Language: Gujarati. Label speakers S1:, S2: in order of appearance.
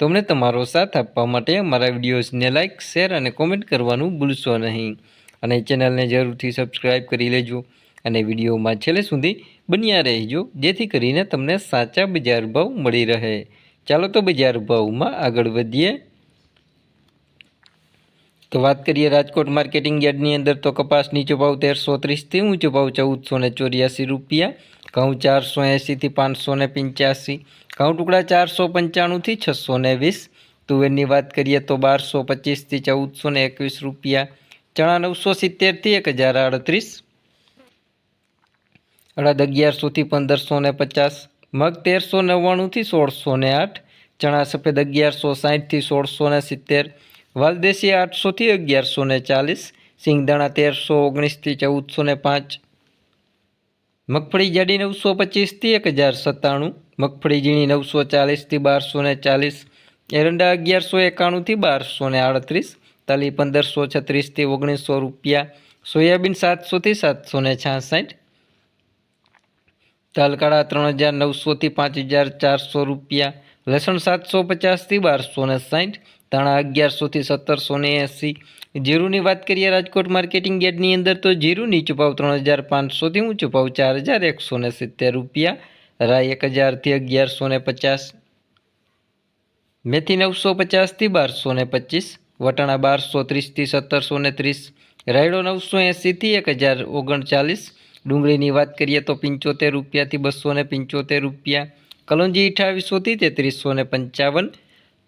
S1: તો અમને તમારો સાથ આપવા માટે અમારા વિડીયોઝને લાઇક શેર અને કોમેન્ટ કરવાનું ભૂલશો નહીં. અને ચેનલને જરૂરથી સબસ્ક્રાઈબ કરી લેજો અને વિડીયોમાં છેલ્લે સુધી બન્યા રહેજો, જેથી કરીને તમને સાચા બજાર ભાવ મળી રહે. ચાલો તો બજાર ભાવમાં આગળ વધીએ. તો વાત કરીએ રાજકોટ માર્કેટિંગ યાર્ડની અંદર તો કપાસ નીચો ભાવ તેરસો ત્રીસથી ઊંચો ભાવ ચૌદસો ને ચોર્યાસી રૂપિયા ઘઉં ચારસો એંસીથી પાંચસો ને પંચ્યાસી, ઘઉં ટુકડા ચારસો પંચાણુંથી છસો ને વીસ, તુવેરની વાત કરીએ તો બારસો પચીસથી ચૌદસો ને એકવીસ રૂપિયા, ચણા નવસો સિત્તેરથી એક હજાર આડત્રીસ, અડદ અગિયારસોથી પંદરસો ને પચાસ, મગ તેરસો નવ્વાણુંથી સોળસો ને આઠ, ચણા સફેદ અગિયારસો સાહીઠથી સોળસો ને સિત્તેર, વાલદેશી આઠસોથી અગિયારસો ને ચાલીસ, સિંગદાણા તેરસો ઓગણીસથી ચૌદસો ને પાંચ મગફળી જાડી નવસો પચીસથી એક હજાર સત્તાણું, મગફળી ઝીણી નવસો ચાલીસથી બારસો ને ચાલીસ, એરંડા અગિયારસો એકાણુંથી બારસો ને આડત્રીસ, તલી પંદરસો છત્રીસથી ઓગણીસો રૂપિયા, સોયાબીન સાતસોથી સાતસો ને છાસઠ, તલકાળા ત્રણ હજાર નવસોથી પાંચ હજાર ચારસો રૂપિયા, લસણ સાતસો પચાસથી બારસો ને સાઠ ધાણા અગિયારસોથી સત્તરસો ને એંસી. જીરુની વાત કરીએ રાજકોટ માર્કેટિંગ યાર્ડની અંદર, તો જીરું નીચો ત્રણ હજાર પાંચસોથી હું ભાવ ચાર હજાર એકસો ને સિત્તેર રૂપિયા રાય એક હજારથી અગિયારસો ને પચાસ. મેથી નવસો પચાસથી બારસો ને પચીસ. વટાણા બારસો ત્રીસથી સત્તરસો ને ત્રીસ. રાયડો નવસો એંસીથી એક હજાર ઓગણચાલીસ. ડુંગળીની વાત કરીએ તો પંચોતેર રૂપિયાથી બસો ને પંચોતેર રૂપિયા. કલોંજી અઠાવીસોથી તેત્રીસો ને પંચાવન.